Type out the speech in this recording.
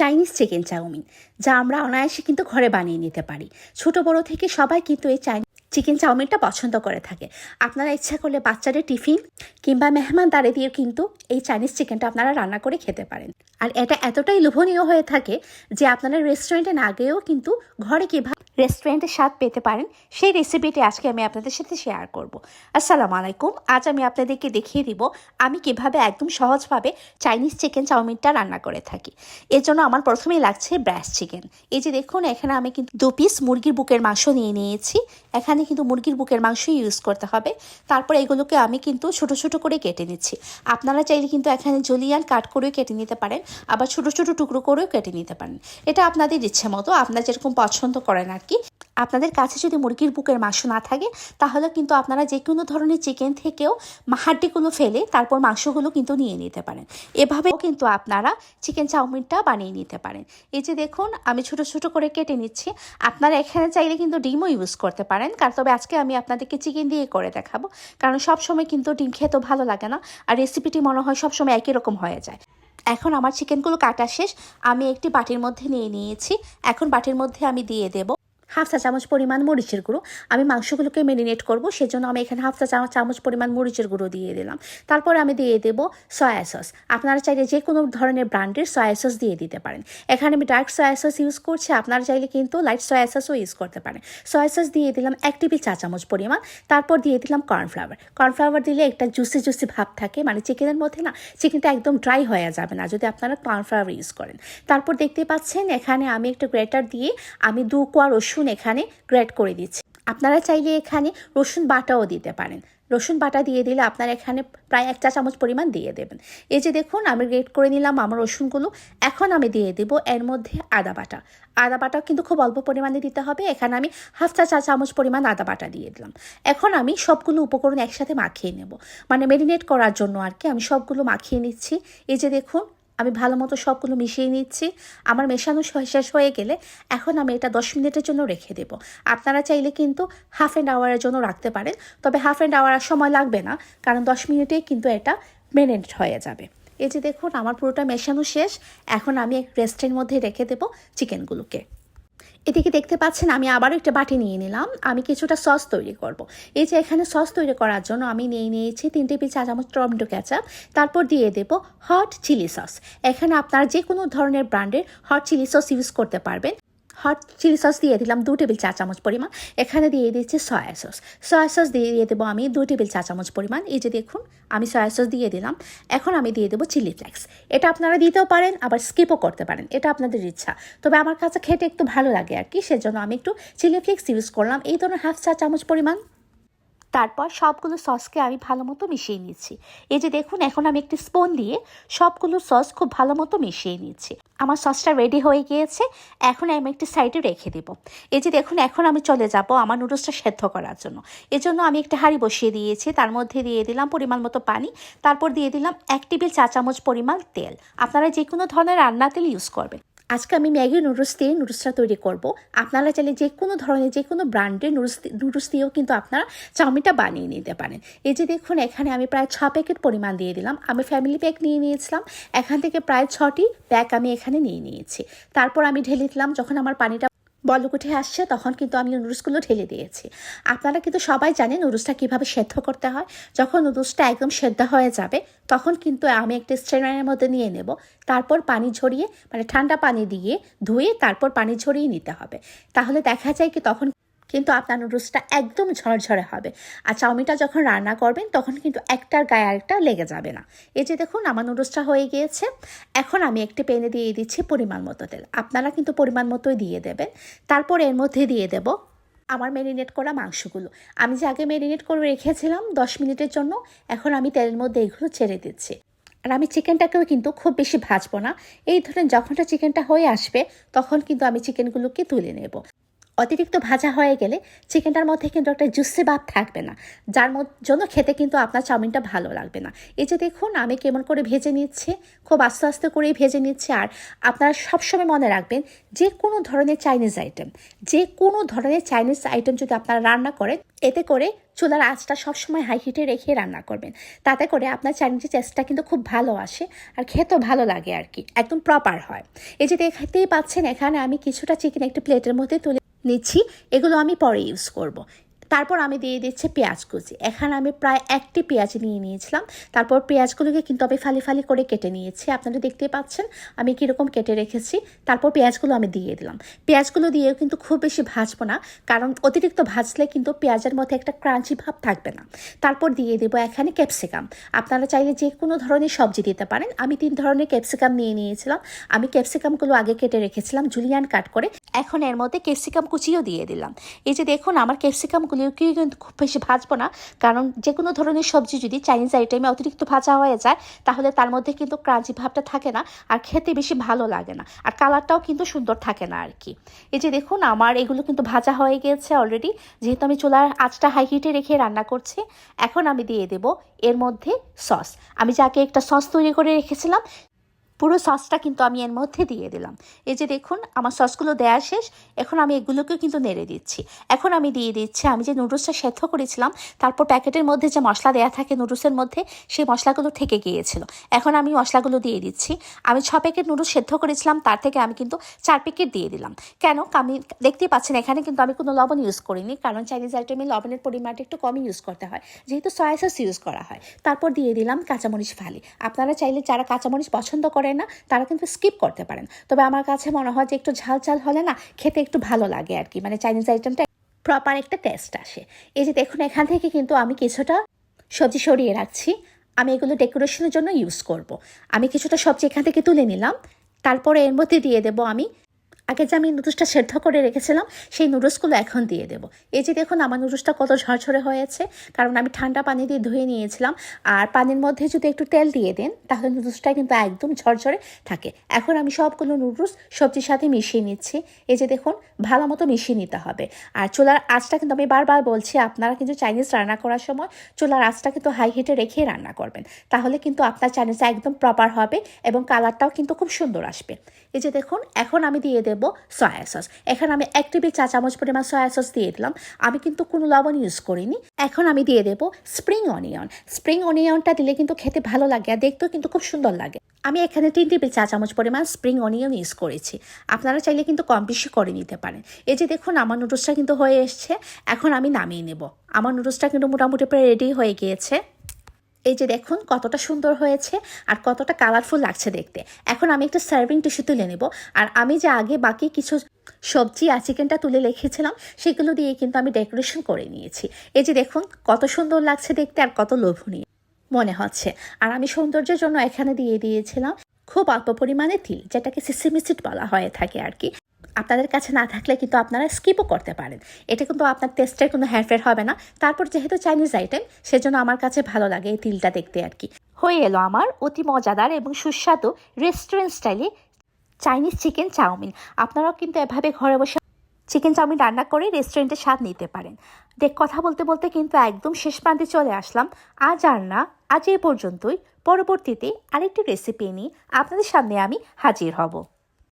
Chinese chicken chowmein, যা আমরা অনায়াসে কিন্তু ঘরে বানিয়ে নিতে পারি। ছোট বড় থেকে সবাই কিন্তু এই চাইনিজ চিকেন চাউমিনটা পছন্দ করে থাকে। আপনারা ইচ্ছা করলে বাচ্চাদের টিফিন কিংবা মেহমানদারে দিয়ে কিন্তু এই চাইনিজ চিকেনটা আপনারা রান্না করে খেতে পারেন। আর এটা এতটাই লোভনীয় হয়ে থাকে যে আপনারা রেস্টুরেন্টে না গিয়েও কিন্তু ঘরে কীভাবে রেস্টুরেন্টের স্বাদ পেতে পারেন, সেই রেসিপিটি আজকে আমি আপনাদের সাথে শেয়ার করব। আসসালামু আলাইকুম। আজ আমি আপনাদেরকে দেখিয়ে দিব, আমি কীভাবে একদম সহজভাবে চাইনিজ চিকেন চাউমিনটা রান্না করে থাকি। এর জন্য আমার প্রথমেই লাগছে ব্রাশ চিকেন এই যে দেখুন, এখানে আমি কিন্তু দু পিস মুরগির বুকের মাংস নিয়ে নিয়েছি। এখানে কিন্তু মুরগির বুকের মাংস ইউজ করতে হবে। তারপর এগুলোকে আমি কিন্তু ছোট ছোট করে কেটে নিচ্ছি। আপনারা চাইলে কিন্তু এখানে জলিয়ান কাট করেও কেটে নিতে পারেন, আবার ছোট ছোট টুকরো করেও কেটে নিতে পারেন। এটা আপনাদের ইচ্ছে মতো, আপনারা যেরকম পছন্দ করেন আর কি আপনাদের কাছে যদি মুরগির বুকের মাংস না থাকে, তাহলে কিন্তু আপনারা যে কোনো ধরনের চিকেন থেকেও হাড্ডিগুলো ফেলে তারপর মাংসগুলো কিন্তু নিয়ে নিতে পারেন। এভাবেও কিন্তু আপনারা চিকেন চাউমিনটা বানিয়ে নিতে পারেন। এই যে দেখুন, আমি ছোট ছোট করে কেটে নিচ্ছি। আপনারা এখানে চাইলে কিন্তু ডিমও ইউজ করতে পারেন। কারণ তবে আজকে আমি আপনাদেরকে চিকেন দিয়ে করে দেখাবো। কারণ সব সময় কিন্তু ডিম খেতেও ভালো লাগে না। আর রেসিপিটি মনে হয় সবসময় একই রকম হয়ে যায়। এখন আমার চিকেনগুলো কাটা শেষ। আমি একটি বাটির মধ্যে নিয়ে নিয়েছি। এখন বাটির মধ্যে আমি দিয়ে দেব হাফ চা চামচ পরিমাণ মরিচের গুঁড়ো। আমি মাংসগুলোকে মেরিনেট করব, সেজন্য আমি এখানে হাফ চা চামচ পরিমাণ মরিচের গুঁড়ো দিয়ে দিলাম। তারপর আমি দিয়ে দেবো সয়া সস আপনারা চাইলে যে কোনো ধরনের ব্র্যান্ডের সয়া সস দিয়ে দিতে পারেন। এখানে আমি ডার্ক সয়া সস ইউজ করছি, আপনারা চাইলে কিন্তু লাইট সয়া সসও ইউজ করতে পারেন। সয়া সস দিয়ে দিলাম এক টেবিল চা চামচ পরিমাণ। তারপর দিয়ে দিলাম কর্নফ্লাওয়ার কর্নফ্লাওয়ার দিলে একটা জুসি জুসি ভাব থাকে মানে চিকেনের মধ্যে না চিকেনটা একদম ড্রাই হয়ে যাবে না, যদি আপনারা কর্নফ্লাওয়ার ইউজ করেন। তারপর দেখতে পাচ্ছেন, এখানে আমি একটা গ্রেটার দিয়ে আমি দু কোয়া রসুন এখানে গ্রেট করে দিচ্ছি। আপনারা চাইলে এখানে রসুন বাটাও দিতে পারেন। রসুন বাটা দিয়ে দিলে আপনারা এখানে প্রায় এক চা চামচ পরিমাণ দিয়ে দেবেন। এই যে দেখুন, আমি গ্রেট করে নিলাম আমার রসুনগুলো। এখন আমি দিয়ে দেবো এর মধ্যে আদা বাটা। আদা বাটাও কিন্তু খুব অল্প পরিমাণে দিতে হবে। এখানে আমি হাফ চা চা চামচ পরিমাণ আদা বাটা দিয়ে দিলাম। এখন আমি সবগুলো উপকরণ একসাথে মাখিয়ে নেব। মানে মেরিনেট করার জন্য আর কি আমি সবগুলো মাখিয়ে নিচ্ছি। এই যে দেখুন আমি ভালো মতো সবগুলো মিশিয়ে নিচ্ছি। আমার মেশানো শেষ হয়ে গেলে এখন আমি এটা দশ মিনিটের জন্য রেখে দেব। আপনারা চাইলে কিন্তু হাফ অ্যান্ড আওয়ারের জন্য রাখতে পারেন। তবে হাফ অ্যান্ড আওয়ার সময় লাগবে না, কারণ দশ মিনিটেই কিন্তু এটা মেনেন্ট হয়ে যাবে। এই যে দেখুন, আমার পুরোটা মেশানো শেষ। এখন আমি এক রেস্টের মধ্যে রেখে দেবো চিকেনগুলোকে। এদিকে দেখতে পাচ্ছেন, আমি আবার একটা বাটি নিয়ে নিলাম। আমি কিছুটা সস তৈরি করব। এই যে এখানে সস তৈরি করার জন্য আমি নিয়ে নিয়েছি তিন টেবিল চা চামচ টমেটো ক্যাচাপ তারপর দিয়ে দেব হট চিলি সস। এখানে আপনারা যে কোনো ধরনের ব্র্যান্ডের হট চিলি সস ইউজ করতে পারবেন। হট চিলি সস দিয়ে দিলাম দু টেবিল চা চামচ পরিমাণ। এখানে দিয়ে দিচ্ছি সয়া সস। সয়া সস দিয়ে দিয়ে দেবো আমি দু টেবিল চা চামচ পরিমাণ। এই যে দেখুন, আমি সয়া সস দিয়ে দিলাম। এখন আমি দিয়ে দেবো চিলি ফ্লেক্স। এটা আপনারা দিতেও পারেন, আবার স্কিপও করতে পারেন। এটা আপনাদের ইচ্ছা। তবে আমার কাছে খেতে একটু ভালো লাগে আর কি, সেজন্য আমি একটু চিলি ফ্লেক্স ইউজ করলাম। এই ধরনের হাফ চা চামচ পরিমাণ। তারপর সবগুলো সসকে আমি ভালো মতো মিশিয়ে নিচ্ছি এই যে দেখুন, এখন আমি একটি স্পুন দিয়ে সবগুলো সস খুব ভালো মতো মিশিয়ে নিচ্ছি আমার সসটা রেডি হয়ে গিয়েছে, এখন আমি একটি সাইডে রেখে দেবো। এই যে দেখুন, এখন আমি চলে যাব আমার নুডলসটা সেদ্ধ করার জন্য। এজন্য আমি একটা হাঁড়ি বসিয়ে দিয়েছি, তার মধ্যে দিয়ে দিলাম পরিমাণ মতো পানি, তারপর দিয়ে দিলাম এক টেবিল চা চামচ পরিমাণ তেল। আপনারা যে কোনো ধরনের রান্না তেল ইউজ করবেন। আজকে আমি ম্যাগি নুডলস দিয়ে নুডলসটা তৈরি করব। আপনারা চাইলে যে কোনো ধরনের, যে কোনো ব্র্যান্ডের নুডলস নুডলস দিয়েও কিন্তু আপনারা চাউমিনটা বানিয়ে নিতে পারেন। এই যে দেখুন, এখানে আমি প্রায় ছ প্যাকেট পরিমাণ দিয়ে দিলাম। আমি ফ্যামিলি প্যাক নিয়ে নিয়েছিলাম। এখান থেকে প্রায় ছটি প্যাক আমি এখানে নিয়ে নিয়েছি। তারপর আমি ঢেলে দিলাম, যখন আমার পানিটা বলক উঠে আসছে, তখন কিন্তু আমি নুডলসগুলো ঢেলে দিয়েছি। আপনারা কিন্তু সবাই জানেন নুডলসটা কীভাবে সেদ্ধ করতে হয়। যখন নুডলসটা একদম সেদ্ধ হয়ে যাবে, তখন কিন্তু আমি একটা স্ট্রেনারের মধ্যে নিয়ে নেব। তারপর পানি ঝরিয়ে মানে ঠান্ডা পানি দিয়ে ধুয়ে তারপর পানি ঝরিয়ে নিতে হবে। তাহলে দেখা যায় কি তখন কিন্তু আপনার নুডলসটা একদম ঝরঝরে হবে। আর চাউমিনটা যখন রান্না করবেন, তখন কিন্তু একটার গায়ে আরেকটা লেগে যাবে না। এই যে দেখুন, আমার নুডলসটা হয়ে গিয়েছে। এখন আমি একটি পেনে দিয়ে দিচ্ছি পরিমাণ মতো তেল। আপনারা কিন্তু পরিমাণ মতোই দিয়ে দেবেন। তারপর এর মধ্যে দিয়ে দেব আমার ম্যারিনেট করা মাংসগুলো। আমি যে আগে ম্যারিনেট করে রেখেছিলাম দশ মিনিটের জন্য, এখন আমি তেলের মধ্যে এগুলো ছেড়ে দিচ্ছি। আর আমি চিকেনটাকেও কিন্তু খুব বেশি ভাজবো না। এই ধরেন যখনটা চিকেনটা হয়ে আসবে, তখন কিন্তু আমি চিকেনগুলোকে তুলে নেব। অতিরিক্ত ভাজা হয়ে গেলে চিকেনটার মধ্যে কিন্তু একটা জুসি ভাব থাকবে না। যার জন্য খেতে কিন্তু আপনার চাউমিনটা ভালো লাগবে না। এই যে দেখুন, আমি কেমন করে ভেজে নিচ্ছি, খুব আস্তে আস্তে করেই ভেজে নিচ্ছি। আর আপনারা সবসময় মনে রাখবেন, যে কোনো ধরনের চাইনিজ আইটেম যে কোনো ধরনের চাইনিজ আইটেম যদি আপনারা রান্না করেন, এতে করে চুলার আঁচটা সবসময় হাই হিটে রেখে রান্না করবেন। তাতে করে আপনার চাইনিজ টেস্টটা কিন্তু খুব ভালো আসে আর খেতেও ভালো লাগে আর কি, একদম প্রপার হয়। এই যে দেখতেই পাচ্ছেন, এখানে আমি কিছুটা চিকেন একটি প্লেটের মধ্যে তুলে নিচ্ছি এগুলো আমি পরে ইউজ করব। তারপর আমি দিয়ে দিচ্ছি পেঁয়াজ কুচি। এখানে আমি প্রায় একটি পেঁয়াজ নিয়ে নিয়েছিলাম। তারপর পেঁয়াজগুলোকে কিন্তু আমি ফালি ফালি করে কেটে নিয়েছি। আপনারা দেখতে পাচ্ছেন, আমি কীরকম কেটে রেখেছি। তারপর পেঁয়াজগুলো আমি দিয়ে দিলাম। পেঁয়াজগুলো দিয়েও কিন্তু খুব বেশি ভাজবো না, কারণ অতিরিক্ত ভাজলে কিন্তু পেঁয়াজের মধ্যে একটা ক্রাঞ্চি ভাব থাকবে না। তারপর দিয়ে দেবো এখানে ক্যাপসিকাম। আপনারা চাইলে যে কোনো ধরনের সবজি দিতে পারেন। আমি তিন ধরনের ক্যাপসিকাম নিয়ে নিয়েছিলাম। আমি ক্যাপসিকামগুলো আগে কেটে রেখেছিলাম, জুলিয়ান কাট করে। এখন এর মধ্যে ক্যাপসিকাম কুচিও দিয়ে দিলাম। এই যে দেখুন, আমার ক্যাপসিকামগুলিও কিন্তু খুব বেশি ভাজবো না। কারণ যে কোনো ধরনের সবজি যদি চাইনিজ আইটেমে অতিরিক্ত ভাজা হয়ে যায়, তাহলে তার মধ্যে কিন্তু ক্রাঞ্চি ভাবটা থাকে না আর খেতে বেশি ভালো লাগে না। আর কালারটাও কিন্তু সুন্দর থাকে না আর কি। এই যে দেখুন, আমার এগুলো কিন্তু ভাজা হয়ে গিয়েছে অলরেডি যেহেতু আমি চুলার আঁচটা হাই হিটে রেখে রান্না করছি, এখন আমি দিয়ে দেব এর মধ্যে সস আমি যাকে একটা সস তৈরি করে রেখেছিলাম পুরো সসটা কিন্তু আমি এর মধ্যে দিয়ে দিলাম। এই যে দেখুন, আমার সসগুলো দেওয়া শেষ, এখন আমি এগুলোকে কিন্তু নেড়ে দিচ্ছি। এখন আমি দিয়ে দিচ্ছি, আমি যে নুডলসটা সেদ্ধ করেছিলাম, তারপর প্যাকেটের মধ্যে যে মশলা দেওয়া থাকে নুডলসের মধ্যে, সেই মশলাগুলো থেকে গিয়েছিল। এখন আমি মশলাগুলো দিয়ে দিচ্ছি। আমি ছ প্যাকেট নুডলস সেদ্ধ করেছিলাম, তার থেকে আমি কিন্তু চার প্যাকেট দিয়ে দিলাম। কেন? আমি দেখতেই পাচ্ছেন, এখানে কিন্তু আমি কোনো লবণ ইউজ করিনি, কারণ চাইনিজ আইটেমে লবণের পরিমাণটা একটু কমই ইউজ করতে হয়। যেহেতু সয়া সস ইউজ করা হয়, তারপর দিয়ে দিলাম কাঁচামরিচ ফালি। আপনারা চাইলে যারা কাঁচামরিচ পছন্দ করেন না, তারা কিন্তু স্কিপ করতে পারেন। তবে আমার কাছে মনে হয় যে একটু ঝাল ঝাল হলে না খেতে একটু ভালো লাগে আর কি। মানে চাইনিজ আইটেমটা প্রপার একটা টেস্ট আসে। এই যে দেখুন, এখান থেকে কিন্তু আমি কিছুটা সবজি সরিয়ে রাখছি। আমি এগুলো ডেকোরেশনের জন্য ইউজ করব। আমি কিছুটা সবজি এখান থেকে তুলে নিলাম। তারপরে এর মধ্যে দিয়ে দেব আমি আগে যে আমি নুডলসটা সেদ্ধ করে রেখেছিলাম, সেই নুডলসগুলো এখন দিয়ে দেবো। এই যে দেখুন, আমার নুডলসটা কত ঝরঝরে হয়েছে। কারণ আমি ঠান্ডা পানি দিয়ে ধুয়ে নিয়েছিলাম। আর পানির মধ্যে যদি একটু তেল দিয়ে দেন, তাহলে নুডলসটা কিন্তু একদম ঝরঝরে থাকে। এখন আমি সবগুলো নুডলস সবজির সাথে মিশিয়ে নিচ্ছি। এই যে দেখুন, ভালো মতো মিশিয়ে নিতে হবে। আর চুলার আঁচটা কিন্তু আমি বারবার বলছি, আপনারা কিন্তু চাইনিজ রান্না করার সময় চুলার আঁচটা কিন্তু হাই হিটে রেখেই রান্না করবেন। তাহলে কিন্তু আপনার চাইনিজটা একদম প্রপার হবে এবং কালারটাও কিন্তু খুব সুন্দর আসবে। এই যে দেখুন, এখন আমি দিয়ে দেব সয়া সস এখানে আমি এক টেবিল চা চামচ পরিমাণ সয়া সস দিয়ে দিলাম। আমি কিন্তু কোনো লবণ ইউজ করিনি। এখন আমি দিয়ে দেব স্প্রিং অনিয়ন স্প্রিং অনিয়নটা দিলে কিন্তু খেতে ভালো লাগে আর দেখতেও কিন্তু খুব সুন্দর লাগে। আমি এখানে তিন টেবিল চা চামচ পরিমাণ স্প্রিং অনিয়ন ইউজ করেছি। আপনারা চাইলে কিন্তু কম বেশি করে নিতে পারেন। এই যে দেখুন, আমার নুডলসটা কিন্তু হয়ে এসছে। এখন আমি নামিয়ে নেব। আমার নুডলসটা কিন্তু মোটামুটি প্রায় রেডি হয়ে গিয়েছে। এই যে দেখুন কতটা সুন্দর হয়েছে আর কতটা কালারফুল লাগছে দেখতে। এখন আমি একটা সার্ভিং টিস্যু তুলে নেব। আর আমি যে আগে বাকি কিছু সবজি আর চিকেনটা তুলে রেখেছিলাম, সেগুলো দিয়ে কিন্তু আমি ডেকোরেশন করে নিয়েছি। এই যে দেখুন কত সুন্দর লাগছে দেখতে আর কত লোভনীয় মনে হচ্ছে। আর আমি সৌন্দর্যের জন্য এখানে দিয়ে দিয়েছিলাম খুব অল্প পরিমাণে তিল, যেটাকে সিসিমিসিট বলা হয়ে থাকে আর কি। আপনাদের কাছে না থাকলে কিন্তু আপনারা স্কিপও করতে পারেন। এটা কিন্তু আপনার টেস্টের কোনো হেরফের হবে না। তারপর যেহেতু চাইনিজ আইটেম সেজন্য আমার কাছে ভালো লাগে এই তিলটা দেখতে আর কি। হয়ে এলো আমার অতি মজাদার এবং সুস্বাদু রেস্টুরেন্ট স্টাইলে চাইনিজ চিকেন চাউমিন। আপনারাও কিন্তু এভাবে ঘরে বসে চিকেন চাউমিন রান্না করে রেস্টুরেন্টের স্বাদ নিতে পারেন। দেখ, কথা বলতে বলতে কিন্তু একদম শেষ প্রান্তে চলে আসলাম। আজ আর না, আজ এই পর্যন্তই। পরবর্তীতে আরেকটি রেসিপি নিয়ে আপনাদের সামনে আমি হাজির হব।